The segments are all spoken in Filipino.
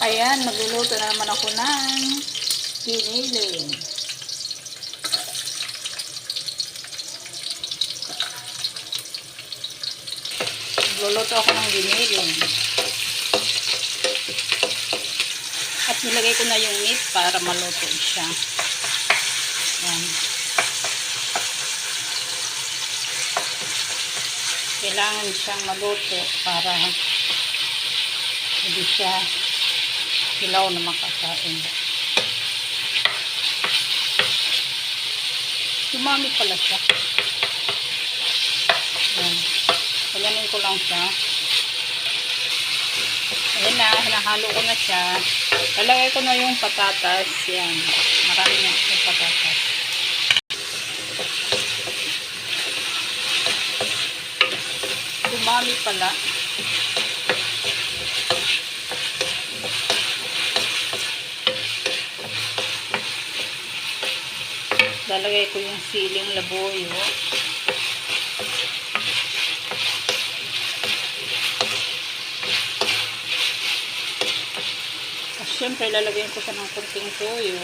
Ayan, magluluto na naman ako ng giniling. Magluluto ako ng giniling. At nilagay ko na yung meat para maluto siya. Ayan. Kailangan siyang maluto para hindi siya hilaw na makakain. Umami pala siya. Ayan. Ganyanin ko lang siya. Ayan na, hinahalo ko na siya. Lalagay ko na yung patatas. Yan. Marami na yung patatas. Umami pala. Lalagay ko yung siling laboyo. At syempre, lalagyan ko siya ng konting toyo.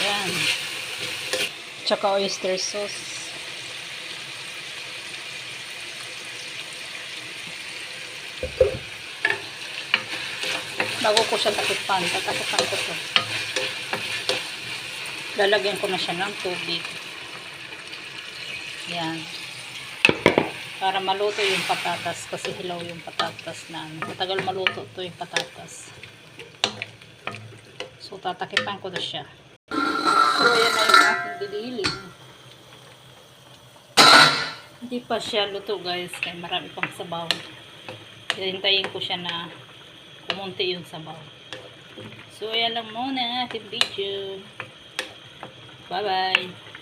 Yan. Tsaka oyster sauce. Bago ko siya takipan, tatakipan ko to. Lalagyan ko na siya ng tubig. Yan. Para maluto yung patatas kasi hilaw yung patatas na ano. Matagal maluto to yung patatas. So, tatakipan ko na siya. So, ayan na yung aking dililing. Hindi pa siya luto guys. Kaya marami pang sabaw. Hintayin ko siya na kumunti yung sabaw. So, ayan lang muna ang aking video. Bye-bye.